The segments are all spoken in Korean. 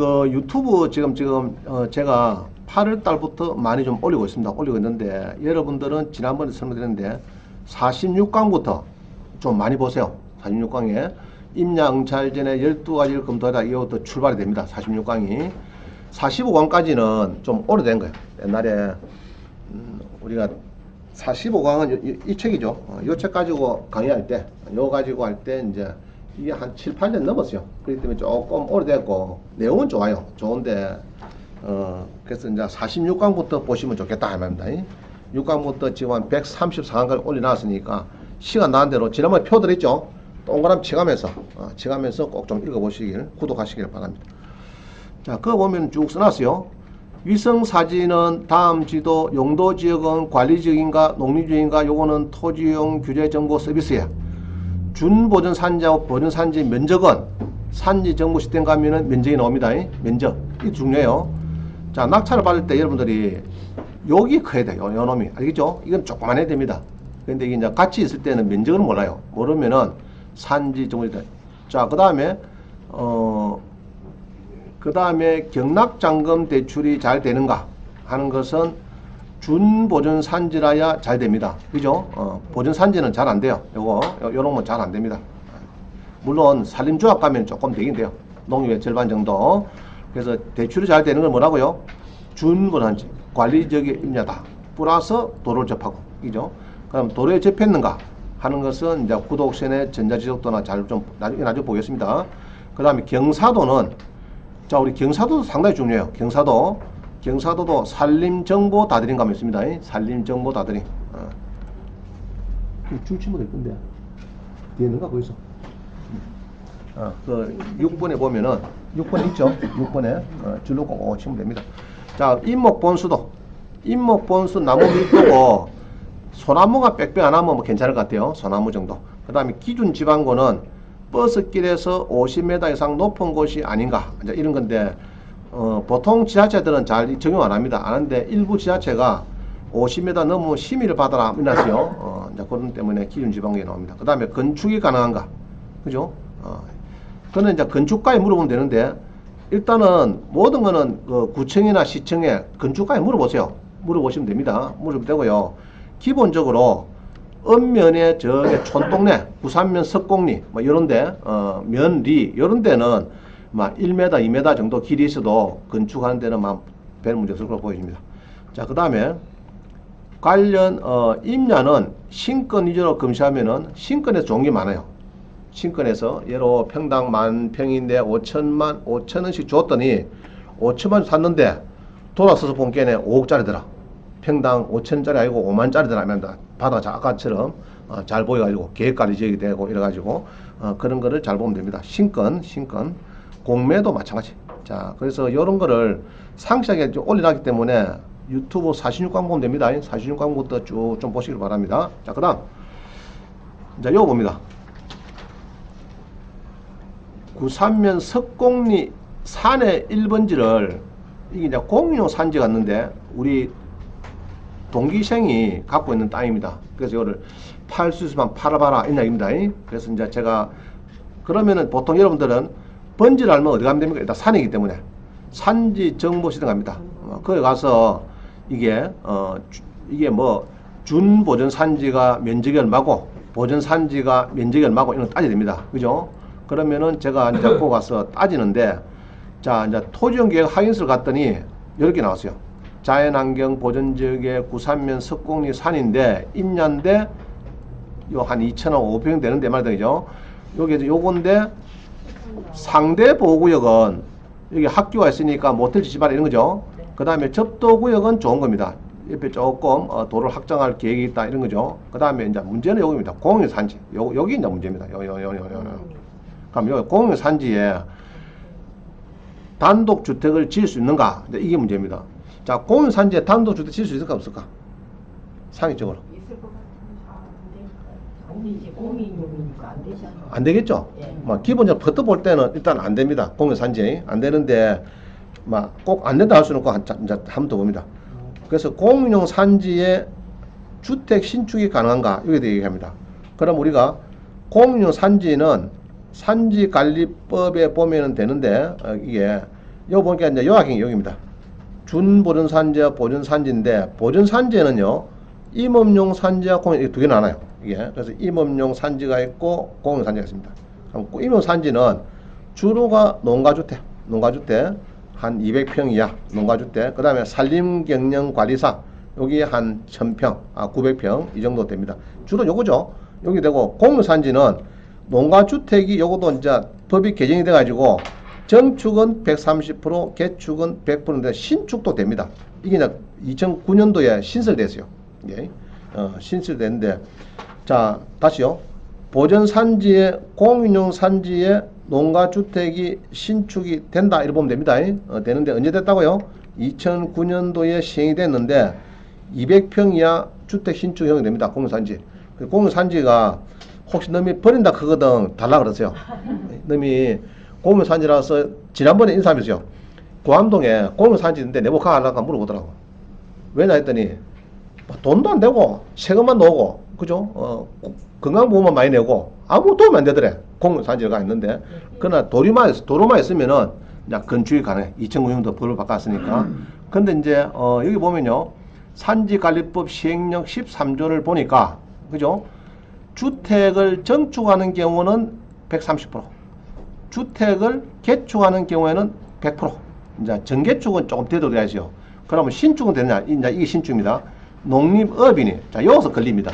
그 유튜브 지금 지금 어 제가 8월 달부터 많이 좀 올리고 있습니다. 올리고 있는데 여러분들은 지난번에 설명드렸는데 46강부터 좀 많이 보세요. 46강에 임양찰전에 12가지를 검토하다 이것도 출발이 됩니다. 46강이 45강까지는 좀 오래된 거예요. 옛날에 음, 우리가 45강은 이, 이 책이죠. 어, 이책 가지고 강의할 때, 요 가지고 할 때 이제 이게 한 7, 8년 넘었어요. 그렇기 때문에 조금 오래됐고 내용은 좋아요. 좋은데 어 그래서 이제 46강부터 보시면 좋겠다 이 말입니다. 6강부터 지금 한 134강까지 올려놨으니까 시간 나는 대로 지난번에 표들 있죠. 동그라미 치가면서 어, 치가면서 꼭 좀 읽어보시길 구독하시길 바랍니다. 자, 그거 보면 쭉 써놨어요. 위성 사진은 다음 지도 용도 지역은 관리 지역인가 농림 지역인가 요거는 토지용 규제 정보 서비스에 준보전 산지하고 보전 산지 면적은 산지 정보 시스템 가면은 면적이 나옵니다. 이 면적. 이 중요해요. 자, 낙찰을 받을 때 여러분들이 여기 커야 돼요. 요 놈이. 알겠죠? 이건 조그만 해야 됩니다. 근데 이게 이제 같이 있을 때는 면적을 몰라요. 모르면은 산지 정보 다 자, 그 다음에 어, 그 다음에 경락잔금 대출이 잘 되는가 하는 것은 준보전 산지라야 잘 됩니다. 그죠? 어, 보전 산지는 잘 안 돼요. 요거, 요- 요런 건 잘 안 됩니다. 물론 산림조합 가면 조금 되긴 돼요. 농협의 절반 정도. 그래서 대출이 잘 되는 건 뭐라고요? 준보산지, 관리적인 임야다. 플러스 도로를 접하고, 그죠? 그럼 도로에 접했는가 하는 것은 이제 구독선의 전자지적도나 잘좀 나중에 나중에 보겠습니다. 그 다음에 경사도는 자, 우리 경사도도 상당히 중요해요. 경사도. 경사도도 산림정보 다드림 가면 있습니다. 이 산림정보 다드림. 어. 줄치면 될 건데. 뒤에 있는가, 거기서? 어, 그 6번에 보면은 6번 있죠? 6번에 어, 줄로 꼭 치면 됩니다. 자, 인목 본수도 인목 본수 나무 밀도고 소나무가 빽빽 안 하면 뭐 괜찮을 것 같아요. 소나무 정도. 그 다음에 기준 지방고는 버스길에서 50m 이상 높은 곳이 아닌가. 이제 이런 건데 어, 보통 지자체들은 잘 적용 안 합니다. 안 하는데 일부 지자체가 50m 넘으면 심의를 받아라 이나서요. 어, 이제 그런 때문에 기준 지방에 나옵니다. 그 다음에 건축이 가능한가. 그죠? 어, 그는 이제 건축가에 물어보면 되는데 일단은 모든 거는 그 구청이나 시청에 건축가에 물어보세요. 물어보시면 됩니다. 물어보면 되고요. 기본적으로 읍면의 저기 촌동네, 부산면 석공리 뭐 이런데 어, 면리 이런 데는 막 1m, 2m 정도 길이 있어도 건축하는 데는 막별 문제 없을 거로 보여집니다. 자, 그 다음에 관련 어, 임야는 신권 위주로 검시하면은 신권에서 좋은 게 많아요. 신권에서 예로 평당 만 평인데 5천만 5천 원씩 줬더니 5천만 샀는데 돌아서서 본 게네 5억짜리더라. 평당 5천짜리 아니고 5만짜리더라 하면 바다 자 아까처럼 어, 잘 보여가지고 계획관리 지역이 되고 이래가지고 어, 그런 거를 잘 보면 됩니다. 신권, 신권, 공매도 마찬가지. 자, 그래서 이런 거를 상세하게 좀 올려놨기 때문에 유튜브 46광 보면 됩니다. 46광부터 쭉좀 보시길 바랍니다. 자, 그 다음. 자, 요거 봅니다. 구산면 석공리 산의 1번지를 이게 이제 공유용 산지 같는데 우리 동기생이 갖고 있는 땅입니다. 그래서 이거를 팔 수 있으면 팔아봐라 이 이야기입니다. 그래서 이제 제가 그러면은 보통 여러분들은 번지를 알면 어디 가면 됩니까? 일단 산이기 때문에 산지 정보 시대 갑니다. 어, 거기 가서 이게 어 주- 이게 뭐 준보전 산지가 면적이 얼마고 보전 산지가 면적이 얼마고 이런 거 따져야 됩니다. 그죠? 그러면은 제가 이제 거 가서 따지는데 자 이제 토지용 계획 확인서를 갔더니 이렇게 나왔어요. 자연환경 보전지역의 구산면 석공리 산인데 임야인데 요 한 2,500평 되는데 말이죠. 요게 이제 요건데 상대 보호구역은 여기 학교가 있으니까 모텔 마라 이런 거죠. 그 다음에 접도구역은 좋은 겁니다. 옆에 조금 어, 도를 확장할 계획이 있다 이런 거죠. 그 다음에 이제 문제는 여기입니다. 공유 산지. 요, 여기 이제 문제입니다. 요, 요, 요, 요, 요, 요. 그럼 여기 공유 산지에 단독 주택을 지을 수 있는가? 이게 문제입니다. 자, 공유 산지에 단독 주택 지을 수 있을까 없을까? 상위적으로 공인용이니까 안 되겠죠. 예. 뭐 기본적으로 퍼트 볼 때는 일단 안 됩니다. 공유 산지 안 되는데 막 꼭 안 된다 할 수는 없고 한, 자, 이제 한번 더 봅니다. 그래서 공유용 산지에 주택 신축이 가능한가 여기에 대해 얘기합니다. 그럼 우리가 공유용 산지는 산지 관리법에 보면은 되는데 어, 이게 요 보니까 이제 요약이 여기입니다. 준보존 산지와 보존 산지인데 보존 산지에는요 임업용 산지와 공용 이두 개 나눠요. 이게 그래서 임업용 산지가 있고 공용 산지가 있습니다. 그럼 임업 산지는 주로가 농가주택, 농가주택 한 200평 이하 농가주택, 그 다음에 산림경영관리사 여기 한 1000평, 아 900평 이 정도 됩니다. 주로 요거죠. 여기 되고 공용 산지는 농가주택이 요것도 이제 법이 개정이 돼가지고 정축은 130%, 개축은 100%인데 신축도 됩니다. 이게 이제 2009년도에 신설됐어요. 예. 어, 신설됐는데 자 다시요. 보전 산지에 공인용 산지에 농가 주택이 신축이 된다 이렇게 보면 됩니다. 어, 되는데 언제 됐다고요? 2009년도에 시행이 됐는데 200평 이하 주택 신축 형이 됩니다. 공유산지. 그 공유산지가 혹시 너미 버린다 그거든 달라 그러세요. 너미 공유산지라서 지난번에 인사하면서요. 고암동에 공유산지인데 내복화 하려고 물어보더라고. 왜냐 했더니 뭐 돈도 안 되고 세금만 나오고 그죠? 어, 고- 건강보험만 많이 내고 아무 도움이 안 되더래. 공유산지가 있는데 그러나 도리만 있- 도로만 있으면은 이제 건축이 가능해. 2009년도 법을 바꿨으니까. 근데 이제 어, 여기 보면요. 산지관리법 시행령 13조를 보니까 그죠? 주택을 정축하는 경우는 130%, 주택을 개축하는 경우에는 100%. 이제 정개축은 조금 되돌려야죠. 그러면 신축은 되느냐? 이제 이게 신축입니다. 농립업이니 자 여기서 걸립니다.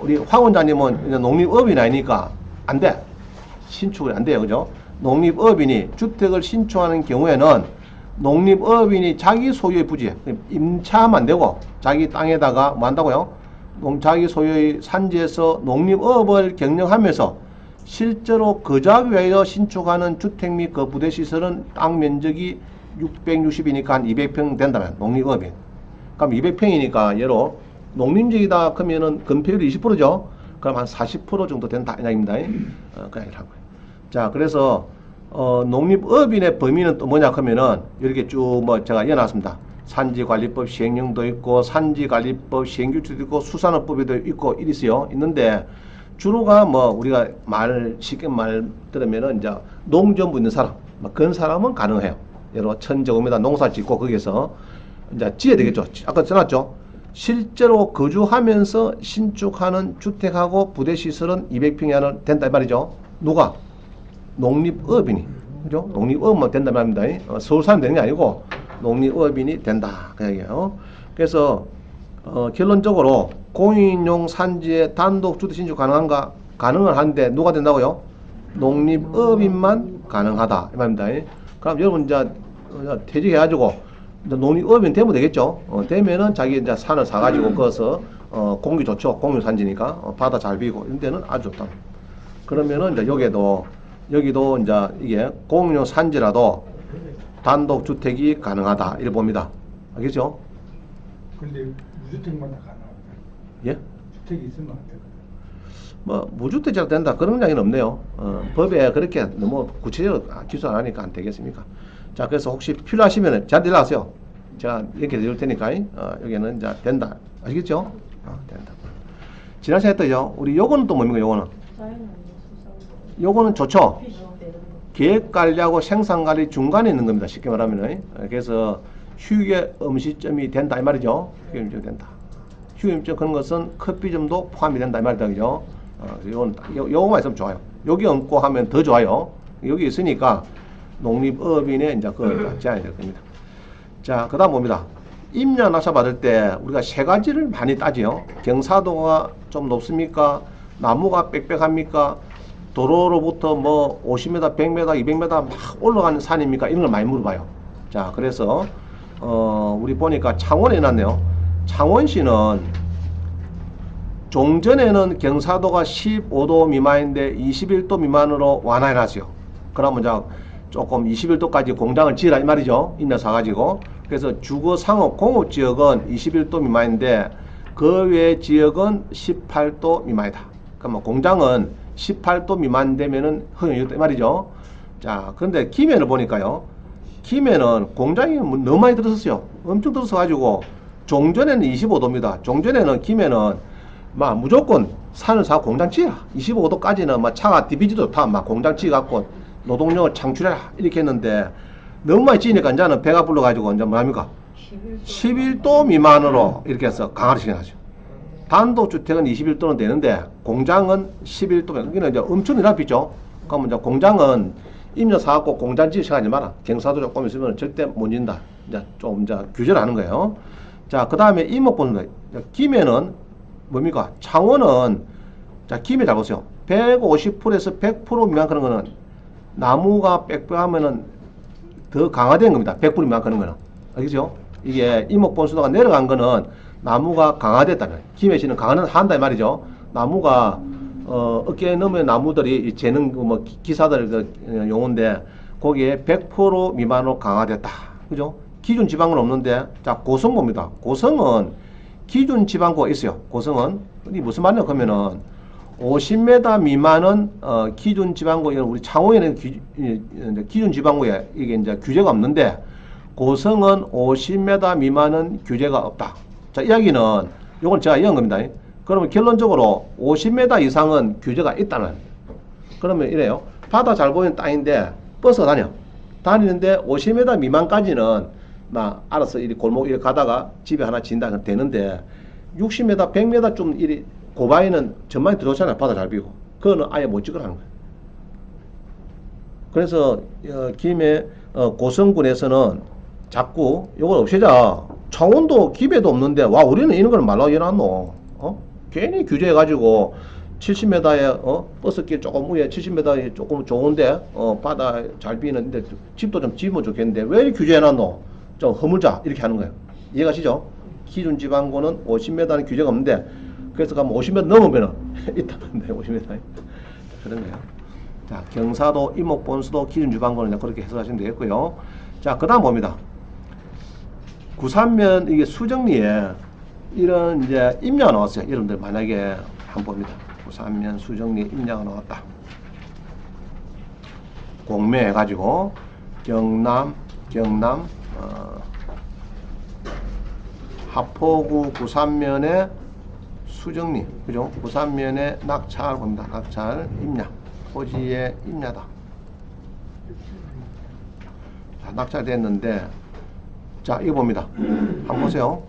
우리 황 원장님은 이제 농립업인 아니니까 안 돼. 신축이 안 돼요. 그죠? 농립업인이 주택을 신축하는 경우에는 농립업인이 자기 소유의 부지, 안 되고 자기 땅에다가 뭐 한다고요? 농, 자기 소유의 산지에서 농립업을 경영하면서 실제로 거주하기 위하여 신축하는 주택 및그 부대 시설은 땅 면적이 660이니까 한 200평 된다면 농립업인. 그럼 200평이니까 예로 농림지이다 그러면은 건폐율이 20%죠. 그럼 한 40% 정도 이 얘기입니다. 어, 그 하고요. 자, 그래서 어, 농립업인의 범위는 또 뭐냐 하면은 이렇게 쭉 뭐 제가 이어놨습니다. 산지관리법 시행령도 있고 산지관리법 시행규칙도 있고 수산업법에도 있고 이리세요. 있는데 주로가 뭐 우리가 말 쉽게 말 들으면은 이제 농전부 있는 사람, 뭐 그런 사람은 가능해요. 여러 천제곱미터 농사 짓고 거기서 이제 지어야 되겠죠. 아까 전놨죠. 실제로 거주하면서 신축하는 주택하고 부대 시설은 200평 이하는 된다 이 말이죠. 누가? 농립업인이. 그죠? 농립업만 된다 말입니다. 어, 서울 사람 되는 게 아니고 농립업인이 된다. 그 얘기예요. 그래서 어, 결론적으로 공인용 산지에 단독 주택 신축 가능한가? 가능은 한데 누가 된다고요? 농립업인만 가능하다 이 말입니다. 그럼 여러분 이제 어, 퇴직해가지고 농립업인 되면 되겠죠. 어, 되면은 자기 이제 산을 사가지고 거기서 어, 공기 좋죠. 공유 산지니까 어, 바다 잘 비고 이런 데는 아주 좋다. 그러면은 이제 여기도 여기도 이제 이게 공유 산지라도 단독 주택이 가능하다 이렇게 봅니다. 알겠죠? 근데 무주택만 다 가능합니다. 예? 주택이 있으면 안 되거든. 뭐 무주택자가 된다 그런 이야기는 없네요. 어, 법에 그렇게 너무 구체적으로 기술 안 하니까 안 되겠습니까? 자 그래서 혹시 필요하시면 저한테 연락하세요. 제가 이렇게 드릴 테니까 어, 여기는 이제 된다. 아시겠죠? 어, 된다. 지난 시간에 또요. 우리 요거는 또 뭡니까? 요거는 요거는 좋죠. 계획 관리하고 생산 관리 중간에 있는 겁니다. 쉽게 말하면 어, 그래서 휴게 음식점이 된다 이 말이죠. 휴게 음식점이 된다. 휴게 음식점 그런 것은 커피점도 포함이 된다 이 말이다 그죠? 어, 요건 딱 요, 요거만 있으면 좋아요. 여기 얹고 하면 더 좋아요. 여기 있으니까 농립업인의 이제 그 제한이 될 겁니다. 자, 그 다음 봅니다. 임야 낙찰 받을 때 우리가 세 가지를 많이 따지요. 경사도가 좀 높습니까? 나무가 빽빽합니까? 도로로부터 뭐 50m, 100m, 200m 막 올라가는 산입니까? 이런 걸 많이 물어봐요. 자, 그래서 어, 우리 보니까 창원에 해놨네요. 창원시는 종전에는 경사도가 15도 미만인데 21도 미만으로 완화해 놨어요. 그러면 이제 조금 21도까지 공장을 지으라 이 말이죠. 인내 사가지고. 그래서 주거 상업 공업 지역은 21도 미만인데 그 외 지역은 18도 미만이다. 그러면 공장은 18도 미만 되면은 허용이 이 말이죠. 자, 그런데 김해를 보니까요. 김해는 공장이 뭐 너무 많이 들었어요. 엄청 들어서 가지고 종전에는 25도입니다. 종전에는 김해는 막 무조건 산을 사 공장 지어라. 25도까지는 막 차가 디비지도 다 막 공장 지어 갖고 노동력을 창출해라. 이렇게 했는데 너무 많이 찌니까 이제는 배가 불러가지고 이제 뭐합니까? 11도 미만으로 이렇게 해서 강화를 시켜놨죠. 단독주택은 21도는 되는데 공장은 11도면 여기는 이제 엄청 넓히죠. 그러면 이제 공장은 임자 사갖고 공장 시간이 많아. 경사도 조금 있으면 절대 못 진다. 이제 좀 이제 규제를 하는 거예요. 자, 그 다음에 이목 보는 거예요. 김해는 뭡니까? 창원은 자, 김해 잘 보세요. 150%에서 100% 미만 그런 거는 나무가 빽빽하면은 더 강화된 겁니다. 100% 미만 그런 거는. 알겠죠? 이게 이목 본수도가 내려간 거는 나무가 강화됐다면 김해시는 강화는 한다 이 말이죠. 나무가 어, 어깨에 넘은 나무들이 이 재능 기- 기사들 그 어, 용어인데 거기에 100% 미만으로 강화됐다. 그죠? 기준 지방은 없는데 자 고성 봅니다. 고성은 기준 지방고가 있어요. 고성은 이 무슨 말이냐 그러면은 50m 미만은 어, 기준 지방고 이런 우리 창호에는 기, 이- 기준 지방고에 이게 이제 규제가 없는데 고성은 50m 미만은 규제가 없다. 자 이야기는 이걸 제가 이해한 겁니다. 그러면 결론적으로 50m 이상은 규제가 있다는. 그러면 이래요. 바다 잘 보이는 땅인데 버스 다녀. 다니는데 50m 미만까지는 막 알아서 이리 골목 이리 가다가 집에 하나 진다 되는데 60m, 100m 좀 이리 고바위는 전망이 들어오잖아요. 바다 잘 비고. 그거는 아예 못 찍으라는 거예요. 그래서 어, 김해 어, 고성군에서는 자꾸 이걸 없애자. 창원도 기배도 없는데 와 우리는 이런 걸 말라고 해놨노. 어? 괜히 규제해가지고 70m에 어 버스길 조금 위에 70m에 조금 좋은데 어 바다 잘 비는데 집도 좀 지으면 좋겠는데 왜 이렇게 규제해놨노? 좀 허물자 이렇게 하는 거예요. 이해가시죠? 기준 지방고는 50m는 규제가 없는데 그래서 가면 50m 넘으면은 있다는데 50m 그런 거예요. 자 경사도 이목본수도 기준 이제 그렇게 해석하시면 되겠고요. 자 그 다음 봅니다. 구산면 이게 수정리에 이런 이제 임야가 나왔어요. 여러분들 만약에 한번 봅니다. 구산면 수정리 임야가 나왔다. 공매해 가지고 경남 경남 어, 하포구 구산면의 수정리 그죠? 구산면의 낙찰 봅니다. 낙찰 임야 토지의 임야다. 자, 낙찰됐는데 자, 이거 봅니다. 한번 보세요.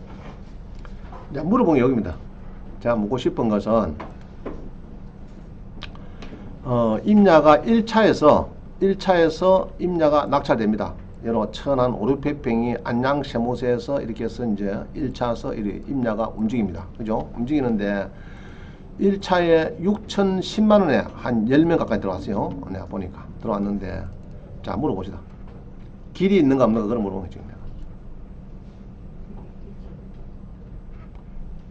자, 물어본 게 여기입니다. 제가 묻고 싶은 것은, 어, 임야가 1차에서, 1차에서 임야가 낙찰됩니다. 여러 천안 5, 600평이 안양 세무서에서 이렇게 해서 이제 1차에서 이렇게 임야가 움직입니다. 그죠? 움직이는데, 1차에 6,010만 원에 한 10명 가까이 들어왔어요. 내가 보니까. 들어왔는데, 자, 물어봅시다. 길이 있는가 없는가 그런 물어보는 거죠.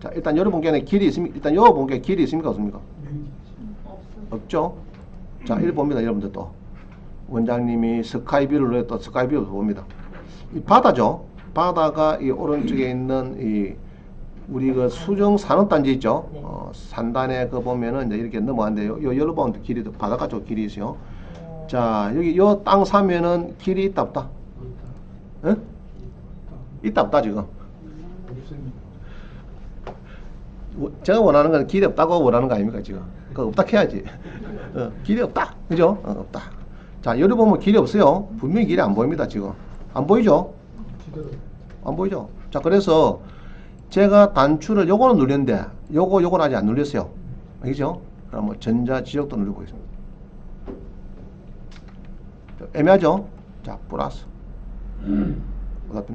자, 일단 여러분께는 길이 있습니까? 일단 여러분께 길이 있습니까? 없습니까? 없죠? 자, 이를 봅니다. 여러분들 또. 원장님이 스카이뷰를 또 스카이뷰를 봅니다. 이 바다죠? 바다가 이 오른쪽에 있는 이 우리 그 수정 산업단지 있죠? 네. 어, 산단에 그 보면은 이제 이렇게 넘어가는데 요, 요 여러분 길이 바닷가 쪽 길이 있어요. 자, 여기 요 땅 사면은 길이 있다 없다? 응? 있다 없다 지금? 제가 원하는 건 길이 없다고 원하는 거 아닙니까 지금? 그 없다 해야지. 어, 길이 없다, 그죠? 어, 없다. 자, 여기 보면 길이 없어요. 분명히 길이 안 보입니다 지금. 안 보이죠? 안 보이죠? 자, 그래서 제가 단추를 요거는 눌렸는데 요거 요거는 아직 안 눌렸어요. 알겠죠? 그럼 뭐 전자 지역도 누르고 있습니다. 자, 애매하죠? 자, 플러스. 어떻게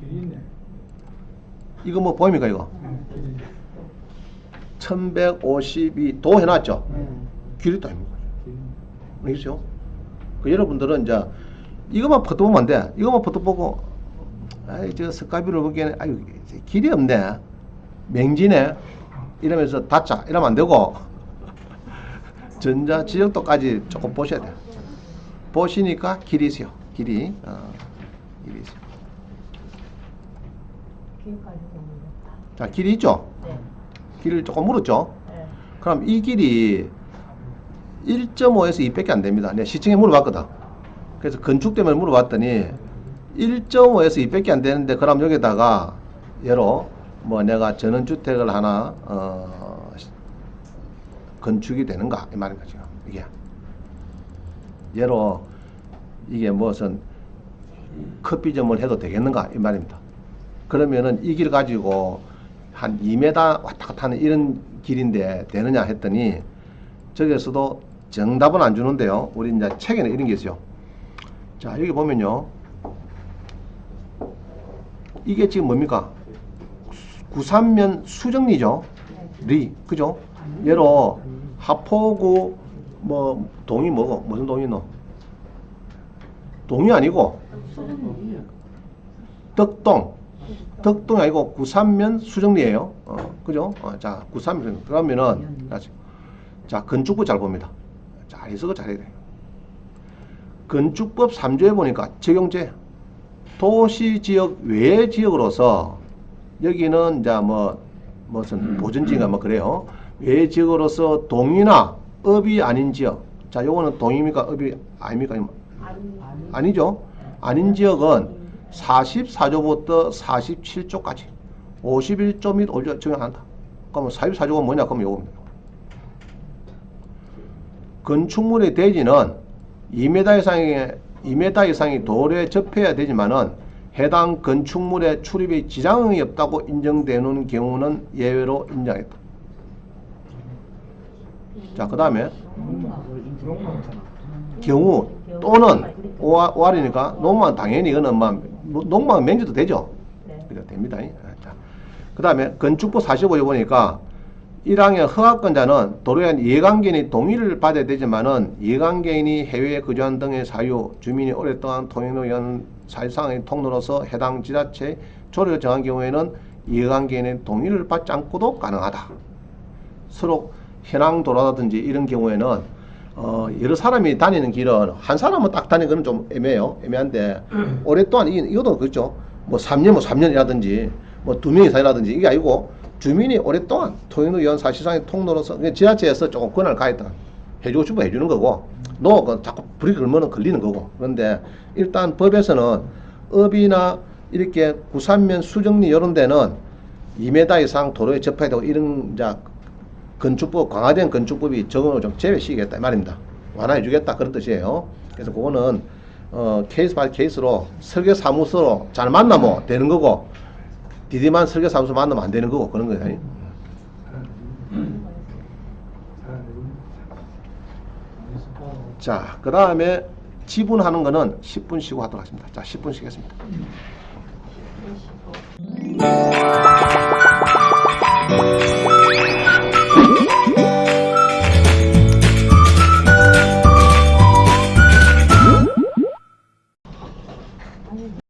길이 있네. 이거 뭐 보입니까 이거? 응, 길이 있네. 1152도 해놨죠? 응, 길이 있다 아닙니까? 알겠죠? 그 여러분들은 이제 이것만 퍼도 보면 안 돼. 이것만 퍼도 보고 아이 저 스카이뷰를 보기에는 아유 길이 없네. 맹지네. 이러면서 닫자 이러면 안 되고 전자 지역도까지 조금 보셔야 돼요. 보시니까 길이 있어요. 길이 어, 길이 있어요. 길까지 됩니다. 자 길이 있죠? 네. 길을 조금 물었죠? 네. 그럼 이 길이 1.5에서 2밖에 안 됩니다. 내가 시청에 물어봤거든. 그래서 건축 때문에 물어봤더니 1.5에서 2밖에 안 되는데 그럼 여기다가 예로 뭐 내가 전원주택을 하나 어, 건축이 되는가 이 말인 거죠. 이게 예로 이게 무슨 커피점을 해도 되겠는가 이 말입니다. 그러면은 이 길 가지고 한 2m 왔다 갔다 하는 이런 길인데 되느냐 했더니 저기에서도 정답은 안 주는데요. 우리 이제 책에는 이런 게 있어요. 자, 여기 보면요. 이게 지금 뭡니까? 구삼면 수정리죠. 리, 그죠? 예로 하포구 뭐 동이 뭐고 무슨 동이 너? 동이 아니고 덕동. 덕동이 아니고 구삼면 수정리예요. 어, 그죠? 어, 자, 구삼면 그러면은 다시. 자, 건축부 잘 봅니다. 잘 해석을 잘해야 돼요. 건축법 3조에 보니까 적용제 도시 지역 외 지역으로서 여기는 이제 뭐 무슨 보전지인가 뭐 그래요. 외 지역으로서 동이나 업이 아닌 지역. 자, 요거는 동입니까? 업이 아닙니까? 아니죠. 아닌 지역은 44조부터 47조까지 51조 및 올려 적용한다. 그러면 44조가 뭐냐? 그러면 요겁니다. 건축물의 대지는 2m 이상의 2m 이상의 도로에 접해야 되지만은 해당 건축물의 출입에 지장이 없다고 인정되는 경우는 예외로 인정했다. 자, 그 다음에 경우 또는 오할이니까 농만 당연히 이거는 막 농만 명지도 되죠. 그래 됩니다. 자, 그 다음에 건축부 45에 보니까 1항의 허가권자는 도로에 한 이해관계인이 동의를 받아야 되지만은 이해관계인이 해외에 거주한 등의 사유, 주민이 오랫동안 통행로 위한 사실상의 통로로서 해당 지자체 조례를 정한 경우에는 이해관계인의 동의를 받지 않고도 가능하다. 서로 현황 도로라든지 이런 경우에는 어, 여러 사람이 다니는 길은 한 사람은 딱 다니는 건 좀 애매해요. 애매한데 오랫동안 이, 이것도 그렇죠. 뭐 3년 뭐 3년이라든지 뭐 두 명 이상이라든지 이게 아니고 주민이 오랫동안 통행로 위한 사실상의 통로로서 지자체에서 조금 권한을 가했다 해주고 싶으면 해주는 거고 너그 자꾸 불이 걸면은 걸리는 거고 그런데 일단 법에서는 업이나 이렇게 구산면 수정리 이런 데는 2m 이상 도로에 접해야 되고 이런 이제 건축법 강화된 건축법이 적용을 좀 제외시키겠다 말입니다. 완화해 주겠다 그런 뜻이에요. 그래서 그거는 어, 케이스 바이 케이스로 설계 사무소로 잘 만나면 되는 거고 디디만 설계 사무소 만나면 안 되는 거고 그런 거예요. 자, 그 다음에 지분하는 거는 10분 쉬고 하도록 하겠습니다. 자, 10분 쉬겠습니다. 음.